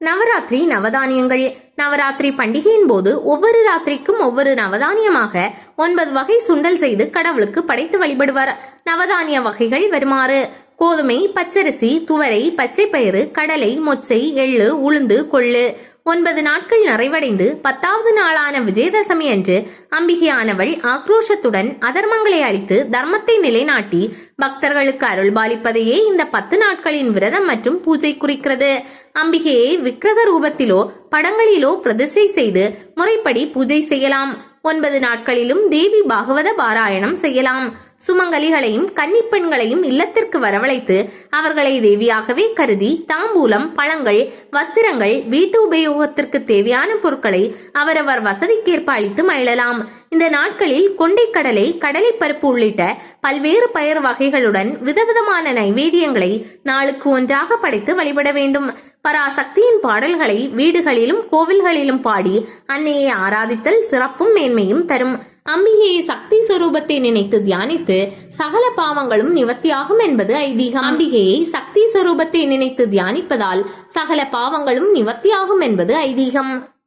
நவராத்திரி நவதானியங்கள். நவராத்திரி பண்டிகையின் போது ஒவ்வொரு ராத்திரிக்கும் ஒவ்வொரு நவதானியமாக ஒன்பது வகை சுண்டல் செய்து கடவுளுக்கு படைத்து வழிபடுவார். நவதானிய வகைகள் வருமாறு. கோதுமை பச்சரிசி துவரை பச்சைப்பயிறு கடலை மொச்சை எள்ளு உளுந்து கொள்ளு. ஒன்பது நாட்கள் நிறைவடைந்து பத்தாவது நாளான விஜயதசமி அன்று அம்பிகையானவள் ஆக்ரோஷத்துடன் அதர்மங்களை அழித்து தர்மத்தை நிலைநாட்டி பக்தர்களுக்கு அருள்பாலிப்பதையே இந்த பத்து நாட்களின் விரதம் மற்றும் பூஜை குறிக்கிறது. அம்பிகையை விக்கிரக ரூபத்திலோ படங்களிலோ பிரதிஷ்டை செய்து முறைப்படி பூஜை செய்யலாம். ஒன்பது நாட்களிலும் தேவி பாகவத பாராயணம் செய்யலாம். சுமங்கலிகளையும் கன்னிப்பெண்களையும் இல்லத்திற்கு வரவழைத்து அவர்களை தேவியாகவே கருதி தாம்பூலம் பழங்கள் வஸ்திரங்கள் வீட்டு உபயோகத்திற்கு தேவையான பொருட்களை அவரவர் வசதிக்கேற்ப அளித்து மகிழலாம். இந்த நாட்களில் கொண்டைக்கடலை கடலை பருப்பு உள்ளிட்ட பல்வேறு பயிர் வகைகளுடன் விதவிதமான நைவேத்தியங்களை நாளுக்கு ஒன்றாக படைத்து வழிபட வேண்டும். பராசக்தியின் பாடல்களை வீடுகளிலும் கோவில்களிலும் பாடி அன்னையை ஆராதித்தல் சிறப்பும் மேன்மையும் தரும். அம்பிகையை சக்தி சுரூபத்தை நினைத்து தியானித்து சகல பாவங்களும் நிவர்த்தியாகும் என்பது ஐதீகம். அம்பிகையை சக்தி சுரூபத்தை நினைத்து தியானிப்பதால் சகல பாவங்களும் நிவர்த்தியாகும் என்பது ஐதீகம்.